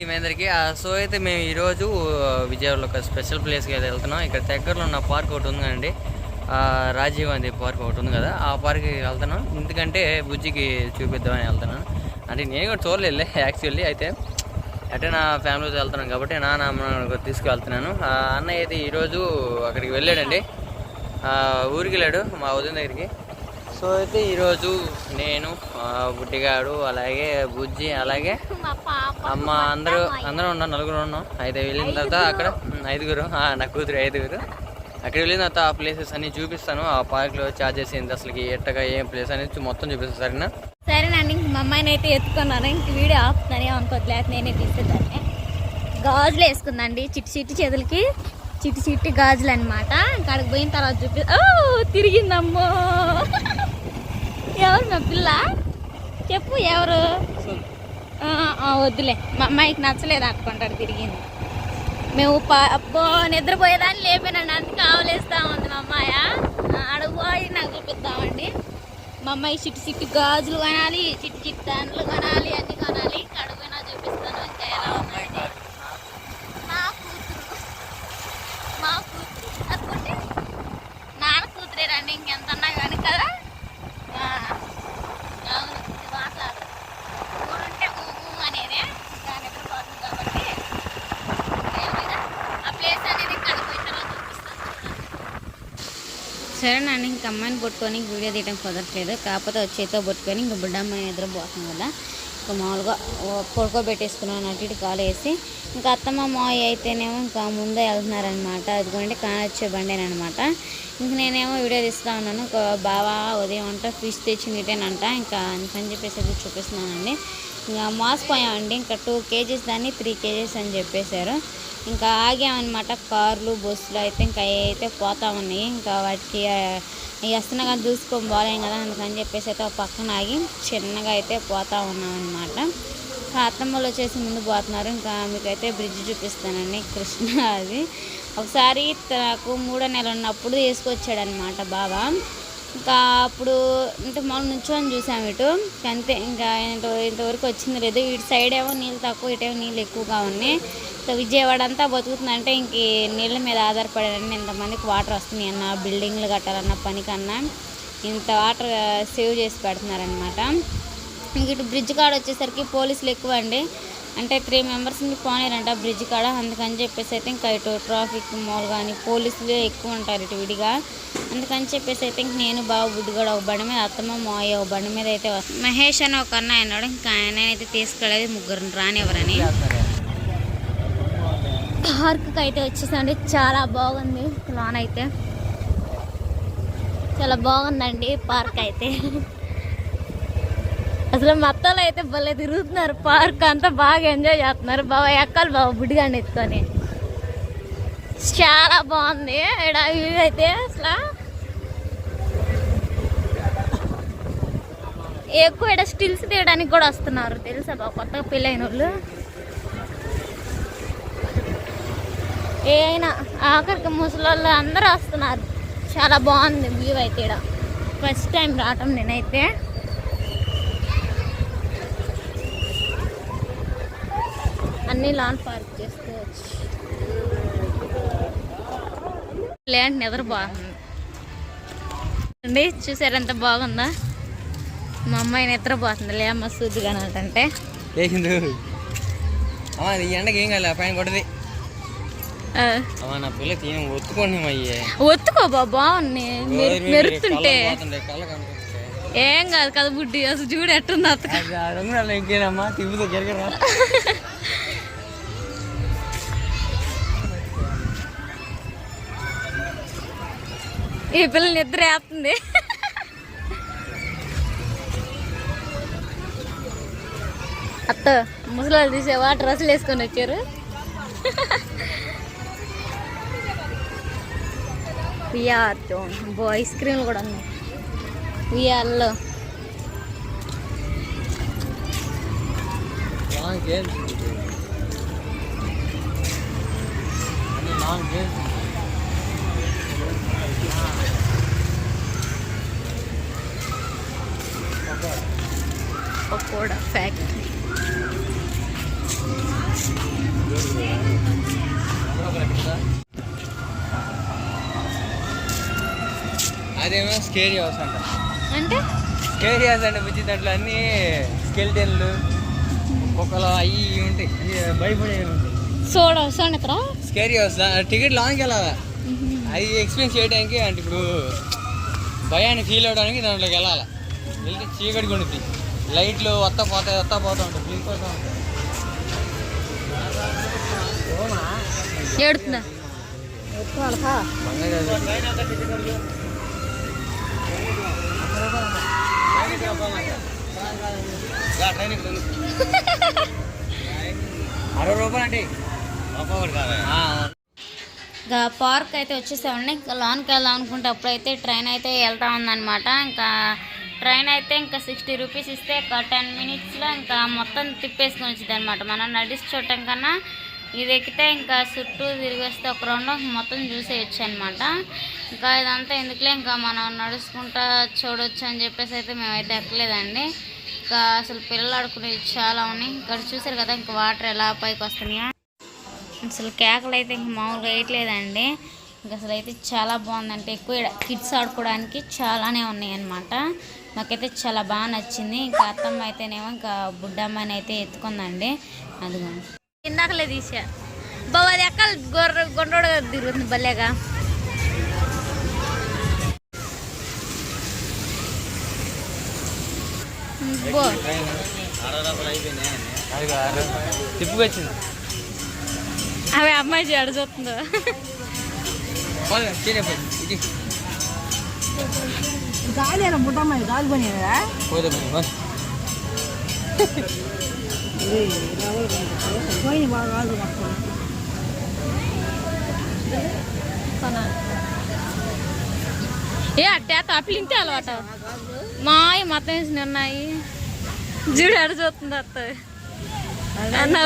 మీ అందరికీ ఆ, సో అయితే మేము ఈరోజు విజయవాడలో ఒక స్పెషల్ ప్లేస్కి అయితే వెళ్తున్నాం. ఇక్కడ దగ్గరలో ఉన్న పార్క్ ఒకటి ఉంది కదండి. రాజీవ్ గాంధీ పార్క్ ఒకటి ఉంది కదా. ఆ పార్క్కి వెళ్తున్నాం. ఎందుకంటే బుజ్జికి చూపిద్దామని వెళ్తున్నాను. అంటే నేను కూడా చూడలేదులే యాక్చువల్లీ అయితే. అంటే నా ఫ్యామిలీతో వెళ్తున్నాను కాబట్టి నాన్న అమ్మ తీసుకువెళ్తున్నాను. ఆ, అన్నయ్య అయితే ఈరోజు అక్కడికి వెళ్ళాడండి. ఊరికి వెళ్ళాడు మా వదిన దగ్గరికి. సో అయితే ఈరోజు నేను బుడ్డిగాడు అలాగే బుజ్జి అలాగే అమ్మ అందరూ అందరూ ఉన్నాం నలుగురు ఉన్నాం. అయితే వెళ్ళిన తర్వాత అక్కడ ఐదుగురు. ఆ, నా కూతురు ఐదుగురు. అక్కడ వెళ్ళిన తర్వాత ఆ ప్లేసెస్ అన్ని చూపిస్తాను. ఆ పార్క్లో చార్జెస్ ఏంటి అసలుకి ఎట్టగా ఏం ప్లేస్ అనేది మొత్తం చూపిస్తాను సరేనా? సరేనండి మా అమ్మాయిని అయితే ఎత్తుకున్నాను. ఇంక వీడియో ఆపుతానే అనుకోవట్లేదు నేనే తీసేదాన్ని. గాజులు వేసుకుందండి చిట్టి చిట్టి చేతులకి. చిట్టి చిట్టి గాజులు అనమాట అక్కడికి పోయిన తర్వాత చూపి ఓ తిరిగిందమ్మో. ఎవరు మా పిల్ల? చెప్పు ఎవరు? వద్దులే. మా అమ్మాయికి నచ్చలేదు అనుకుంటాడు తిరిగింది. మేము అబ్బో నిద్రపోయేదాన్ని లేపానండి అందుకే ఆవలేస్తా ఉంది మా అమ్మాయ. అడుగు పోయి నాకు చూపిద్దామండి. మా అమ్మాయి చిట్టి చిట్టి గాజులు కొనాలి చిట్టి చిట్టి దాంట్లు కొనాలి అన్ని కొనాలి. కడుగునా చూపిస్తాను ఇంకా ఎలా ఉన్నాయండి మా కూతురు మా కూతురు అనుకుంటే నాన్న కూతురే రండి ఇంకెంత అన్నా కానీ కదా ఆ, అవును ఇది మాట్లాడు ఊరుంటే ఊ ఊ అనేదే ఇంకా నిద్రపోతుంది కాబట్టి ఏమైనా ఆ ప్లేస్ అనేది కడిపోయిన తర్వాత చూపిస్తాను సరే సరేనండి ఇంక అమ్మాయిని పట్టుకొని వీడియో తీయడం కుదరట్లేదు. కాకపోతే వచ్చేతో చేతితో పట్టుకొని ఇంక బుడ్డమ్మాయి నిద్రపోతుంది కదా. ఇంకా మామూలుగా పడుకోబెట్టేసుకున్నాను అటు ఇటు కాలు వేసి. ఇంకా అత్తమ్మ మావయ్య అయితేనేమో ఇంకా ముందే వెళ్తున్నారనమాట అదిగోండి కానొచ్చే బండేనమాట ఇంక నేనేమో వీడియో తీస్తూ ఉన్నాను. ఇంకా బావా ఉదయం అంట ఫిష్ తెచ్చి నీటేనంట ఇంకా అందుకని చెప్పేసి అది చూపిస్తున్నానండి. ఇంకా మోసపోయామండి ఇంకా టూ కేజీస్ దాన్ని త్రీ కేజీస్ అని చెప్పేశారు. ఇంకా ఆగామన్నమాట కార్లు బస్సులు అయితే ఇంకా అయితే పోతా ఉన్నాయి ఇంకా వాటికి అవి వస్తున్నా కానీ చూసుకొని పోలేం కదా అందుకని చెప్పేసి అయితే ఒక పక్కన ఆగి చిన్నగా అయితే పోతా ఉన్నాం అనమాట అత్తమ్మలు వచ్చేసి ముందు పోతున్నారు. ఇంకా మీకైతే బ్రిడ్జ్ చూపిస్తానండి కృష్ణ అది. ఒకసారి నాకు మూడో నెల ఉన్నప్పుడు తీసుకొచ్చాడనమాట బాబా ఇంకా అప్పుడు అంటే మనం నుంచొని చూసాం ఇటు. అంతే ఇంకా ఇంతవరకు వచ్చింది లేదు. ఇటు సైడ్ ఏమో నీళ్ళు తక్కువ ఇటేమో నీళ్ళు ఎక్కువగా ఉన్నాయి. సో విజయవాడ అంతా బతుకుతుందంటే ఇంక నీళ్ళ మీద ఆధారపడాలని ఇంతమందికి వాటర్ వస్తున్నాయి అన్న బిల్డింగ్లు కట్టాలన్న పనికన్నా ఇంత వాటర్ సేవ్ చేసి పెడుతున్నారనమాట ఇంక ఇటు బ్రిడ్జ్ కాడ వచ్చేసరికి పోలీసులు ఎక్కువ అండి. అంటే త్రీ మెంబర్స్ని పోనేరంట బ్రిడ్జ్ కాడ. అందుకని చెప్పేసి అయితే ఇంకా ఇటు ట్రాఫిక్ మాల్ కానీ పోలీసులు ఎక్కువ ఉంటారు ఇటు విడిగా. అందుకని చెప్పేసి అయితే ఇంక నేను బాబు బుడ్డి కూడా ఒక బండి మీద అత్తమ్మ మాయ ఒక బండి మీద అయితే మహేష్ అని ఒక అన్న అన్నాడు ఇంకా ఆయన అయితే తీసుకెళ్ళేది ముగ్గురు రానివ్వరని. పార్క్కి అయితే వచ్చేసండి చాలా బాగుంది లోన్ అయితే చాలా బాగుందండి పార్క్ అయితే. అసలు మొత్తంలో అయితే భలే తిరుగుతున్నారు. పార్క్ అంతా బాగా ఎంజాయ్ చేస్తున్నారు. బాబా ఎక్కాలి బాబా బుడ్డిగాండి ఎత్తుకొని. చాలా బాగుంది. ఇక్కడ వ్యూ అయితే అసలు. ఎక్కువ ఇక్కడ స్టిల్స్ తీయడానికి కూడా వస్తున్నారు. తెలుసా బాబా కొత్తగా పెళ్ళైన వాళ్ళు? ఏ అయినా ఆఖరికి ముసలోళ్ళు అందరూ వస్తున్నారు. చాలా బాగుంది వ్యూ అయితే ఇక్కడ ఫస్ట్ టైం రావటం నేనైతే. అన్ని లాన్ పార్క్ చేసుకోవచ్చు లేండి నిద్ర బాగుంది. అండి చూసారు ఎంత బాగుందా? మా అమ్మాయి నిద్రపోతుంది లే అమ్మ సూదిగా అంటే ఈ ఎండకి ఏం కాలే పైన కొట్టది. ఒత్తుకో బాగుంది. మెరు- మెరుతుంటే ఏం కాదు కదా బుడ్డి అసలు చూడు ఎట్టుంది అత్త ఈ పిల్ల నిద్ర వేస్తుంది. అత్త ముసలాళ్ళు తీసేవా డ్రెస్సులు వేసుకొని వచ్చారు. విఆర్తో ఐస్ క్రీమ్లు కూడా ఉన్నాయి విఆర్లో లాంగ్ గేమ్స్ లాంగ్ గేమ్స్ అదేమో స్కేరీ హౌస్ అంట అంటే స్కేరీ హౌస్ అంటే బుజ్జి దాంట్లో అన్ని స్కెల్టన్లు కుక్కలు అవి ఇవి ఉంటాయి ఇవి భయపడేవి ఉంటాయి చూడ చూడరా స్కేరీ హౌస్ టికెట్ లాంగ్కి వెళ్ళాలా అది ఎక్స్పీరియన్స్ చేయడానికి అంటే ఇప్పుడు భయాన్ని ఫీల్ అవడానికి దాంట్లోకి వెళ్ళాలి వెళ్తే చీకటి కొడుద్ది లైట్లు వస్తా పోతాయి వస్తా పోతా ఉంటాయి బ్లింక్ అవుతా ఉంటాయి ఏడుతుందా అరవై రూపాయలు అంటే ఇంకా పార్క్ అయితే వచ్చేసామండి. ఇంకా లోన్కి వెళ్దాం అనుకుంటే అప్పుడైతే ట్రైన్ అయితే వెళ్తా ఉందన్నమాట. ఇంకా ట్రైన్ అయితే ఇంకా సిక్స్టీ రూపీస్ ఇస్తే ఒక టెన్ మినిట్స్లో ఇంకా మొత్తం తిప్పేసుకొని వచ్చింది అనమాట మనం నడిచి చూడటం కన్నా ఇది ఎక్కితే ఇంకా చుట్టూ తిరిగి వస్తే ఒక రౌండ్ మొత్తం చూసేయచ్చు అనమాట ఇంకా ఇదంతా ఎందుకులే ఇంకా మనం నడుచుకుంటా చూడొచ్చు అని చెప్పేసి అయితే మేమైతే ఎక్కలేదండి. ఇంకా అసలు పిల్లలు ఆడుకునేవి చాలా ఉన్నాయి. ఇక్కడ చూసారు కదా ఇంకా వాటర్ ఎలా పైకి వస్తున్నాయో? అసలు కేకలు అయితే ఇంక మామూలుగా వేయట్లేదండి. ఇంకా అసలు అయితే చాలా బాగుందంటే ఎక్కువ కిడ్స్ ఆడుకోవడానికి చాలానే ఉన్నాయి అనమాట నాకైతే చాలా బాగా నచ్చింది. ఇంకా అత్తమ్మ అయితేనేమో ఇంకా బుడ్డమ్మని అయితే ఎత్తుకుందండి. అదిగో ఇందాకలే తీసా. బాబు అది ఎక్క గొర్రె గొండోడు తిరుగుతుంది భలేగా. తిప్పుకొచ్చింది అవి అమ్మాయి జడ చూస్తుందో. గాలి బుట్టమ్మాయి గాలి పని పోతే పోయి, బాగా ఏ అట్టే తప్పులు ఇంతే అలవాటు. మాయ మొత్తం వేసి ఉన్నాయి చూడు అడుగుతుంది అత్త అత్త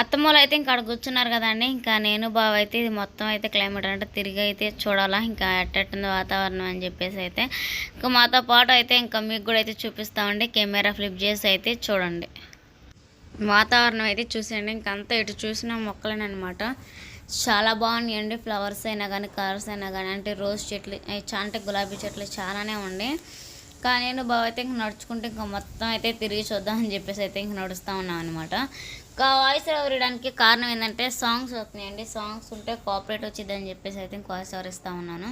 అత్తమ్మలు అయితే ఇంకా అక్కడ కూర్చున్నారు కదండి. ఇంకా నేను బావ అయితే ఇది మొత్తం అయితే క్లైమేట్ అంటే తిరిగి అయితే చూడాలా. ఇంకా ఎట్టట్టుంది వాతావరణం అని చెప్పేసి అయితే ఇంకా మాతో పాటు అయితే ఇంకా మీకు కూడా అయితే చూపిస్తామండి. కెమెరా ఫ్లిప్ చేసి అయితే చూడండి. వాతావరణం అయితే చూసేయండి. ఇంకంతా ఇటు చూసిన మొక్కలేనమాట. చాలా బాగున్నాయండి. ఫ్లవర్స్ అయినా కానీ కలర్స్ అయినా కానీ అంటే రోజ్ చెట్లు అంటే గులాబీ చెట్లు చాలానే ఉండే కానీ నేను బావ అయితే ఇంక నడుచుకుంటే ఇంకా మొత్తం అయితే తిరిగి చూద్దాం అని చెప్పేసి అయితే ఇంక నడుస్తూ ఉన్నాం అనమాట ఇంకా వాయిస్ ఓవర్ ఇవ్వడానికి కారణం ఏంటంటే సాంగ్స్ వస్తున్నాయండి. సాంగ్స్ ఉంటే కోఆపరేట్ వచ్చిందని చెప్పేసి అయితే ఇంక వాయిస్ ఓవర్ ఇస్తూ ఉన్నాను.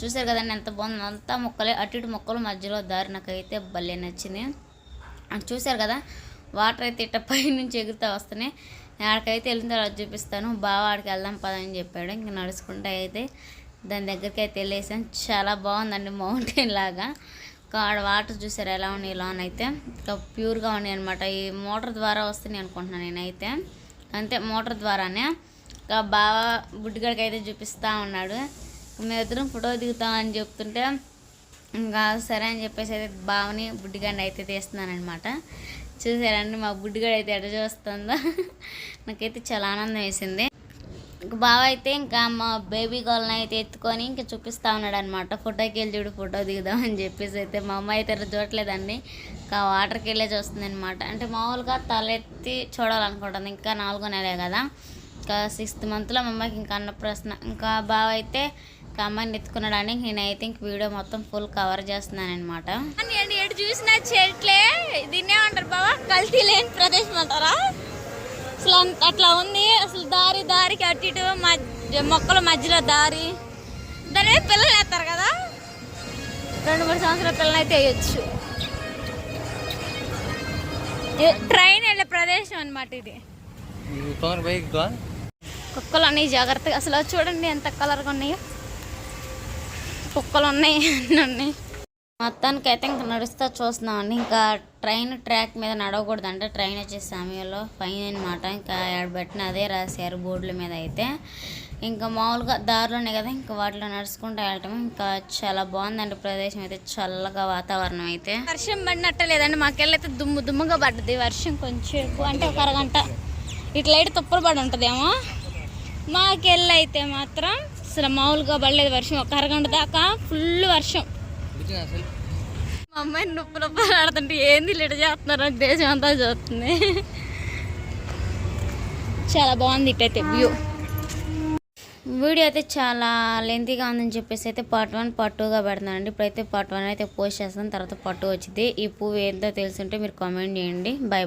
చూసారు కదండి ఎంత బాగుంది. అంతా మొక్కలే అటు ఇటు మొక్కలు మధ్యలో దారి నాకైతే భలే నచ్చింది. చూసారు కదా వాటర్ అయితే ఇట్ట పై నుంచి ఎగురుతా వస్తున్నాయి ఆడికైతే వెళ్ళిన తర్వాత చూపిస్తాను. బావ ఆడికి వెళ్దాం పద అని చెప్పాడు. ఇంక నడుచుకుంటే అయితే దాని దగ్గరికి అయితే వెళ్ళేసాను. చాలా బాగుందండి మౌంటైన్ లాగా. ఆడ వాటర్ చూసారు ఎలా ఉన్నాయి ఇలా అయితే. ఇంకా ప్యూర్గా ఉన్నాయి అనమాట ఈ మోటార్ ద్వారా వస్తున్నాయి అనుకుంటున్నాను నేనైతే. అంతే మోటార్ ద్వారానే. ఇంకా బావ బుడ్డిగడికి అయితే చూపిస్తూ ఉన్నాడు. మేమిద్దరం ఫోటో దిగుతామని చెప్తుంటే ఇంకా సరే అని చెప్పేసి అయితే బావని బుడ్డిగాడిని అయితే తీస్తున్నాను అనమాట చూసారండి మా బుడ్డిగాడు అయితే ఎడ చూస్తుందో. నాకైతే చాలా ఆనందం వేసింది. బావ అయితే ఇంకా మా బేబీ గర్ల్ని అయితే ఎత్తుకొని ఇంకా చూపిస్తా ఉన్నాడు అనమాట ఫోటోకి వెళ్ళి చూడు ఫోటో దిగుదాం అని చెప్పేసి అయితే మా అమ్మ అయితే చూడట్లేదండి. ఇంకా వాటర్కి వెళ్ళే చూస్తుంది అనమాట అంటే మామూలుగా తలెత్తి చూడాలనుకుంటుంది. ఇంకా నాలుగో నెలే కదా. ఇంకా సిక్స్త్ మంత్లో మా అమ్మకి ఇంకా అన్నప్రశ్న ఇంకా బావ అయితే ఇంకా అమ్మాయిని ఎత్తుకున్నాడని నేనైతే ఇంక వీడియో మొత్తం ఫుల్ కవర్ చేస్తున్నాను అనమాట చూసిన చెట్లే దీన్ని ఏమంటారు బావా కల్తీ లేని ప్రదేశం అంటారా అసలు అంత- అట్లా ఉంది. అసలు దారి దారికి అటు ఇటు మధ్య మొక్కల మధ్యలో దారి. దాని మీద పిల్లలు వేస్తారు కదా? రెండు మూడు సంవత్సరాల పిల్లలు అయితే వేయచ్చు. ట్రైన్ వెళ్ళే ప్రదేశం అన్నమాట ఇది. కుక్కలు ఉన్నాయి జాగ్రత్తగా. అసలు చూడండి ఎంత కలర్గా ఉన్నాయో. కుక్కలు ఉన్నాయి అన్నీ ఉన్నాయి. మొత్తానికి అయితే ఇంకా నడుస్తూ చూస్తున్నామండి ఇంకా ట్రైన్ ట్రాక్ మీద నడవకూడదంటే. ట్రైన్ వచ్చే సమయంలో ఫైన్ అనమాట ఇంకా ఎడబెట్టిన అదే రాశారు బోర్డుల మీద అయితే. ఇంకా మామూలుగా దారిలోనే కదా ఇంకా వాటిలో నడుచుకుంటూ వెళ్ళటం ఇంకా చాలా బాగుందండి ప్రదేశం అయితే. చల్లగా వాతావరణం అయితే. వర్షం పడినట్టలేదండి. మాకెళ్ళైతే దుమ్ము దుమ్ముగా పడ్డది. వర్షం కొంచెం ఎక్కువ అంటే ఒక అరగంట ఇట్లా అయితే తుప్పలు పడి ఉంటుందేమో. మాకెళ్ళైతే మాత్రం అసలు మామూలుగా పడలేదు వర్షం. ఒక అరగంట దాకా ఫుల్ వర్షం. మా అమ్మాయి నొప్పి నొప్పి ఆడుతుంటే ఏంది లిట చేస్తున్నారు? అని దేశం అంతా చూస్తుంది. చాలా బాగుంది ఇటైతే వ్యూ వీడియో అయితే చాలా లెంతీగా ఉందని చెప్పేసి అయితే పార్ట్ వన్ పార్ట్ టూగా పెడుతున్నానండి. ఇప్పుడైతే పార్ట్ వన్ అయితే పోస్ట్ చేస్తాను తర్వాత పార్ట్ టూ వచ్చింది ఈ పువ్వు ఏంటో తెలుసుంటే మీరు కామెంట్ చేయండి. Bye bye